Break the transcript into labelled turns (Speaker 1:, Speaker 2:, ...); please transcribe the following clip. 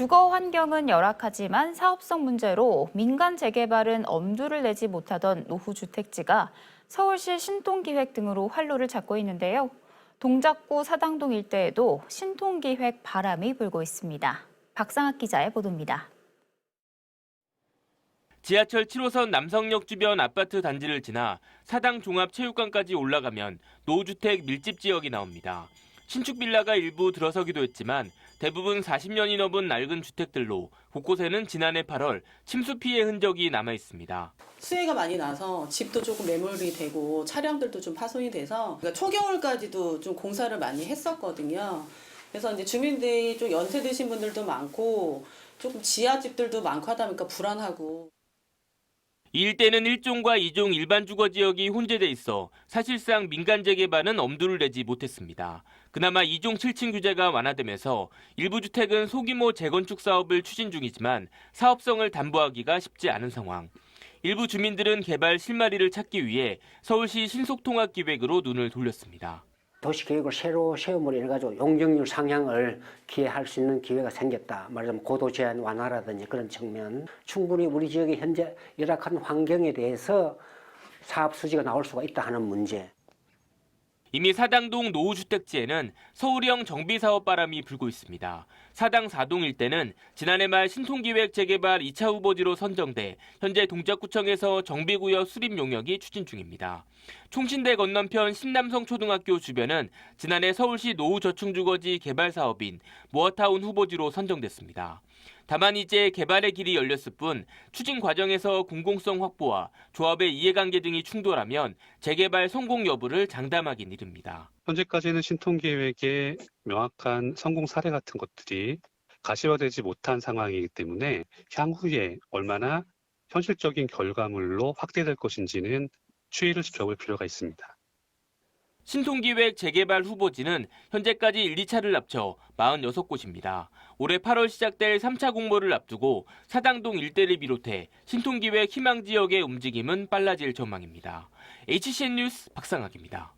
Speaker 1: 주거 환경은 열악하지만 사업성 문제로 민간 재개발은 엄두를 내지 못하던 노후 주택지가 서울시 신통기획 등으로 활로를 찾고 있는데요. 동작구 사당동 일대에도 신통기획 바람이 불고 있습니다. 박상학 기자의 보도입니다.
Speaker 2: 지하철 7호선 남성역 주변 아파트 단지를 지나 사당 종합체육관까지 올라가면 노주택 밀집 지역이 나옵니다. 신축 빌라가 일부 들어서기도 했지만 대부분 40년이 넘은 낡은 주택들로 곳곳에는 지난해 8월 침수 피해 흔적이 남아 있습니다.
Speaker 3: 수해가 많이 나서 집도 조금 매몰이 되고 차량들도 좀 파손이 돼서 그러니까 초겨울까지도 좀 공사를 많이 했었거든요. 그래서 이제 주민들이 좀 연세 드신 분들도 많고 조금 지하 집들도 많고 하다 보니까 불안하고
Speaker 2: 이 일대는 1종과 2종 일반 주거 지역이 혼재돼 있어 사실상 민간 재개발은 엄두를 내지 못했습니다. 그나마 2종 7층 규제가 완화되면서 일부 주택은 소규모 재건축 사업을 추진 중이지만 사업성을 담보하기가 쉽지 않은 상황. 일부 주민들은 개발 실마리를 찾기 위해 서울시 신속통합 기획으로 눈을 돌렸습니다.
Speaker 4: 도시계획을 새로 세움으로 인해 가지고 용적률 상향을 기회할 수 있는 기회가 생겼다. 말하자면 고도 제한 완화라든지 그런 측면 충분히 우리 지역의 현재 열악한 환경에 대해서 사업 수지가 나올 수가 있다 하는 문제.
Speaker 2: 이미 사당동 노후주택지에는 서울형 정비사업 바람이 불고 있습니다. 사당 4동 일대는 지난해 말 신통기획 재개발 2차 후보지로 선정돼 현재 동작구청에서 정비구역 수립 용역이 추진 중입니다. 총신대 건너편 신남성 초등학교 주변은 지난해 서울시 노후저층주거지 개발 사업인 모어타운 후보지로 선정됐습니다. 다만 이제 개발의 길이 열렸을 뿐 추진 과정에서 공공성 확보와 조합의 이해관계 등이 충돌하면 재개발 성공 여부를 장담하긴 이릅니다.
Speaker 5: 현재까지는 신통계획의 명확한 성공 사례 같은 것들이 가시화되지 못한 상황이기 때문에 향후에 얼마나 현실적인 결과물로 확대될 것인지는 추이를 지켜볼 필요가 있습니다.
Speaker 2: 신통기획 재개발 후보지는 현재까지 1, 2차를 합쳐 46곳입니다. 올해 8월 시작될 3차 공모를 앞두고 사당동 일대를 비롯해 신통기획 희망지역의 움직임은 빨라질 전망입니다. HCN 뉴스 박상학입니다.